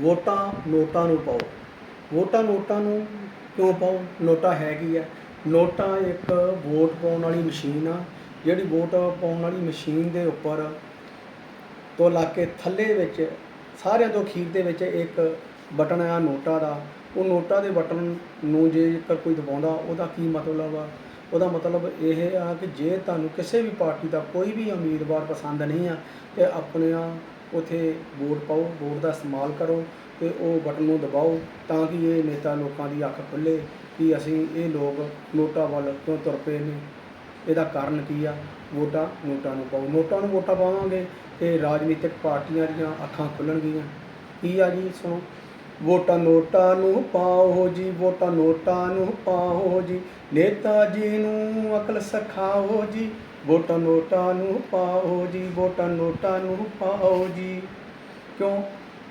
ਵੋਟਾਂ ਨੋਟਾਂ ਨੂੰ ਪਾਓ। ਵੋਟਾਂ ਨੋਟਾਂ ਨੂੰ ਕਿਉਂ ਪਾਓ? ਨੋਟਾ ਹੈ ਕੀ ਹੈ ਨੋਟਾ ਇੱਕ ਵੋਟ ਪਾਉਣ ਵਾਲੀ ਮਸ਼ੀਨ ਆ। ਜਿਹੜੀ ਵੋਟ ਪਾਉਣ ਵਾਲੀ ਮਸ਼ੀਨ ਦੇ ਉੱਪਰ ਤੋਂ ਲਾ ਕੇ ਥੱਲੇ ਵਿੱਚ ਸਾਰਿਆਂ ਤੋਂ ਅਖੀਰ ਦੇ ਵਿੱਚ ਇੱਕ ਬਟਨ ਆ ਨੋਟਾ ਦਾ। ਉਹ ਨੋਟਾ ਦੇ ਬਟਨ ਨੂੰ ਜੇਕਰ ਕੋਈ ਦਬਾਉਂਦਾ, ਉਹਦਾ ਕੀ ਮਤਲਬ ਆ? ਉਹਦਾ ਮਤਲਬ ਇਹ ਆ ਕਿ ਜੇ ਤੁਹਾਨੂੰ ਕਿਸੇ ਵੀ ਪਾਰਟੀ ਦਾ ਕੋਈ ਵੀ ਉਮੀਦਵਾਰ ਪਸੰਦ ਨਹੀਂ ਆ, ਤੇ ਆਪਣੀਆਂ ਉਥੇ ਵੋਟ ਪਾਓ, ਵੋਟ ਦਾ ਇਸਤੇਮਾਲ ਕਰੋ ਤੇ ਉਹ ਬਟਨ ਨੂੰ ਦਬਾਓ ਤਾਂ ਕਿ ਇਹ ਨੇਤਾ ਲੋਕਾਂ ਦੀ ਅੱਖ ਖੁੱਲੇ ਕਿ ਅਸੀਂ ਇਹ ਲੋਕ ਨੋਟਾਂ ਵੱਲ ਕਿਉਂ ਤੁਰ ਪਏ ਨੇ। ਇਹਦਾ ਕਾਰਨ ਕੀ ਆ? ਵੋਟਾਂ, ਨੋਟਾਂ ਨੂੰ ਪਾਓ। ਨੋਟਾਂ ਨੂੰ ਵੋਟਾਂ ਪਾਵਾਂਗੇ ਤੇ ਰਾਜਨੀਤਿਕ ਪਾਰਟੀਆਂ ਦੀਆਂ ਅੱਖਾਂ ਖੁੱਲਣਗੀਆਂ। ਕੀ ਆ ਜੀ? ਸੁਣੋ। ਵੋਟਾਂ ਨੋਟਾਂ ਨੂੰ ਪਾਓ ਜੀ, ਵੋਟਾਂ ਨੋਟਾਂ ਨੂੰ ਪਾਓ ਜੀ। ਨੇਤਾ ਜੀ ਨੂੰ ਅਕਲ ਸਿਖਾਓ ਜੀ, ਵੋਟਾਂ ਨੋਟਾਂ ਨੂੰ ਪਾਓ ਜੀ, ਵੋਟਾਂ ਨੋਟਾਂ ਨੂੰ ਪਾਓ ਜੀ। ਕਿਉਂ?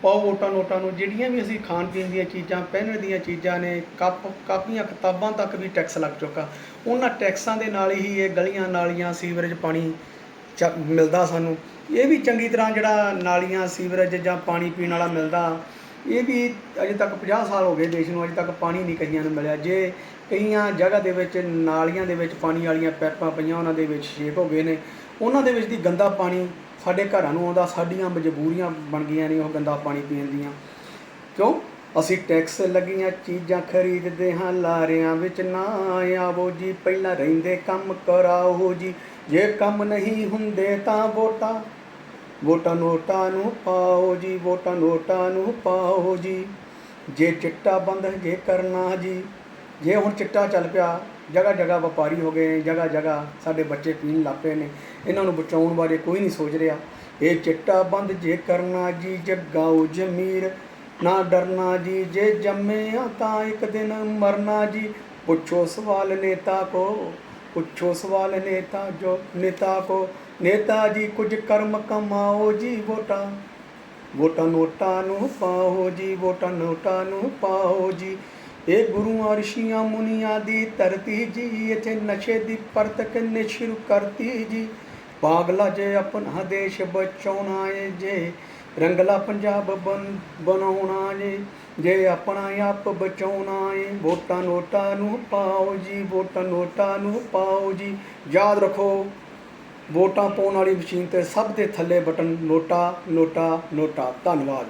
ਪਾਓ ਵੋਟਾਂ ਨੋਟਾਂ ਨੂੰ। ਜਿਹੜੀਆਂ ਵੀ ਅਸੀਂ ਖਾਣ ਪੀਣ ਦੀਆਂ ਚੀਜ਼ਾਂ, ਪਹਿਨਣ ਦੀਆਂ ਚੀਜ਼ਾਂ ਨੇ, ਕੱਪ, ਕਾਪੀਆਂ, ਕਿਤਾਬਾਂ ਤੱਕ ਵੀ ਟੈਕਸ ਲੱਗ ਚੁੱਕਾ। ਉਹਨਾਂ ਟੈਕਸਾਂ ਦੇ ਨਾਲ ਹੀ ਇਹ ਗਲੀਆਂ ਨਾਲੀਆਂ, ਸੀਵਰੇਜ, ਪਾਣੀ ਚ ਮਿਲਦਾ ਸਾਨੂੰ। ਇਹ ਵੀ ਚੰਗੀ ਤਰ੍ਹਾਂ ਜਿਹੜਾ ਨਾਲੀਆਂ, ਸੀਵਰੇਜ ਜਾਂ ਪਾਣੀ ਪੀਣ ਵਾਲਾ ਮਿਲਦਾ। ਇਹ ਵੀ ਅਜੇ ਤੱਕ 50 ਸਾਲ ਹੋ ਗਏ ਦੇਸ਼ ਨੂੰ, ਅਜੇ ਤੱਕ ਪਾਣੀ ਨਹੀਂ ਕਈਆਂ ਨੂੰ ਮਿਲਿਆ। ਜੇ ਕਈਆਂ ਜਗ੍ਹਾ ਦੇ ਵਿੱਚ, ਨਾਲੀਆਂ ਦੇ ਵਿੱਚ ਪਾਣੀ ਵਾਲੀਆਂ ਪੈਪਾਂ ਪਈਆਂ, ਉਹਨਾਂ ਦੇ ਵਿੱਚ ਛੇਕ ਹੋ ਗਏ ਨੇ, ਉਹਨਾਂ ਦੇ ਵਿੱਚ ਦੀ ਗੰਦਾ ਪਾਣੀ ਸਾਡੇ ਘਰਾਂ ਨੂੰ ਆਉਂਦਾ, ਸਾਡੀਆਂ ਮਜਬੂਰੀਆਂ ਬਣ ਗਈਆਂ ਨੇ, ਉਹ ਗੰਦਾ ਪਾਣੀ ਪੀਣ ਦੀਆਂ। ਕਿਉਂ? ਅਸੀਂ ਟੈਕਸ ਲੱਗੀਆਂ, ਚੀਜ਼ਾਂ ਖਰੀਦਦੇ ਹਾਂ, ਲਾਰਿਆਂ ਵਿੱਚ ਨਾ ਆਵੋ ਜੀ, ਪਹਿਲਾਂ ਰਹਿੰਦੇ ਕੰਮ ਕਰਾਓ ਜੀ, ਜੇ ਕੰਮ ਨਹੀਂ ਹੁੰਦੇ ਤਾਂ ਵੋਟਾਂ ਵੋਟਾਂ ਨੋਟਾਂ ਨੂੰ ਪਾਓ ਜੀ, ਵੋਟਾਂ ਨੋਟਾਂ ਨੂੰ ਪਾਓ ਜੀ। ਜੇ ਚਿੱਟਾ ਬੰਦ ਜੇ ਕਰਨਾ ਜੀ। ਜੇ ਹੁਣ ਚਿੱਟਾ ਚੱਲ ਪਿਆ ਜਗ੍ਹਾ ਜਗ੍ਹਾ ਵਪਾਰੀ ਹੋ ਗਏ ਜਗ੍ਹਾ ਜਗ੍ਹਾ ਸਾਡੇ ਬੱਚੇ ਪੀਣ ਲੱਗ ਪਏ ਨੇ, ਇਹਨਾਂ ਨੂੰ ਬਚਾਉਣ ਬਾਰੇ ਕੋਈ ਨਹੀਂ ਸੋਚ ਰਿਹਾ। ਇਹ ਚਿੱਟਾ ਬੰਦ ਜੇ ਕਰਨਾ ਜੀ ਜਗਾਓ ਜਮੀਰ ਨਾ ਡਰਨਾ ਜੀ, ਜੇ ਜੰਮਿਆ ਤਾਂ ਇੱਕ ਦਿਨ ਮਰਨਾ ਜੀ। ਪੁੱਛੋ ਸਵਾਲ ਨੇਤਾ ਕੋ ਪੁੱਛੋ ਸਵਾਲ ਨੇਤਾ ਜੋ, ਨੇਤਾ ਕੋ, ਨੇਤਾ ਜੀ ਕੁਝ ਕਰਮ ਕਮਾਓ ਜੀ ਵੋਟਾਂ। ਵੋਟਾਂ ਨੋਟਾਂ ਨੂੰ ਪਾਓ ਜੀ, ਵੋਟਾਂ ਨੋਟਾਂ ਨੂੰ ਪਾਓ ਜੀ। ਇਹ ਗੁਰੂਆਂ, ਰਿਸ਼ੀਆਂ, ਮੁਨੀਆਂ ਦੀ ਧਰਤੀ ਜੀ, ਇੱਥੇ ਨਸ਼ੇ ਦੀ ਪਰਤ ਕਿੰਨੇ ਸ਼ੁਰੂ ਕਰਤੀ ਜੀ। ਪਾਗਲਾ ਜੇ ਆਪਣਾ ਦੇਸ਼ ਬਚਾਉਣਾ ਏ ਜੇ ਰੰਗਲਾ ਪੰਜਾਬ ਬਣ ਬਣਾਉਣਾ ਏ। ਜੇ ਆਪਣਾ ਆਪ ਬਚਾਉਣਾ ਏ, ਵੋਟਾਂ ਨੋਟਾਂ ਨੂੰ ਪਾਓ ਜੀ, ਵੋਟਾਂ ਨੋਟਾਂ ਨੂੰ ਪਾਓ ਜੀ। ਯਾਦ ਰੱਖੋ, ਵੋਟਾਂ ਪਾਉਣ ਵਾਲੀ ਮਸ਼ੀਨ ਤੇ ਸਭ ਦੇ ਥੱਲੇ ਬਟਨ, ਨੋਟਾ ਨੋਟਾ ਨੋਟਾ। ਧੰਨਵਾਦ।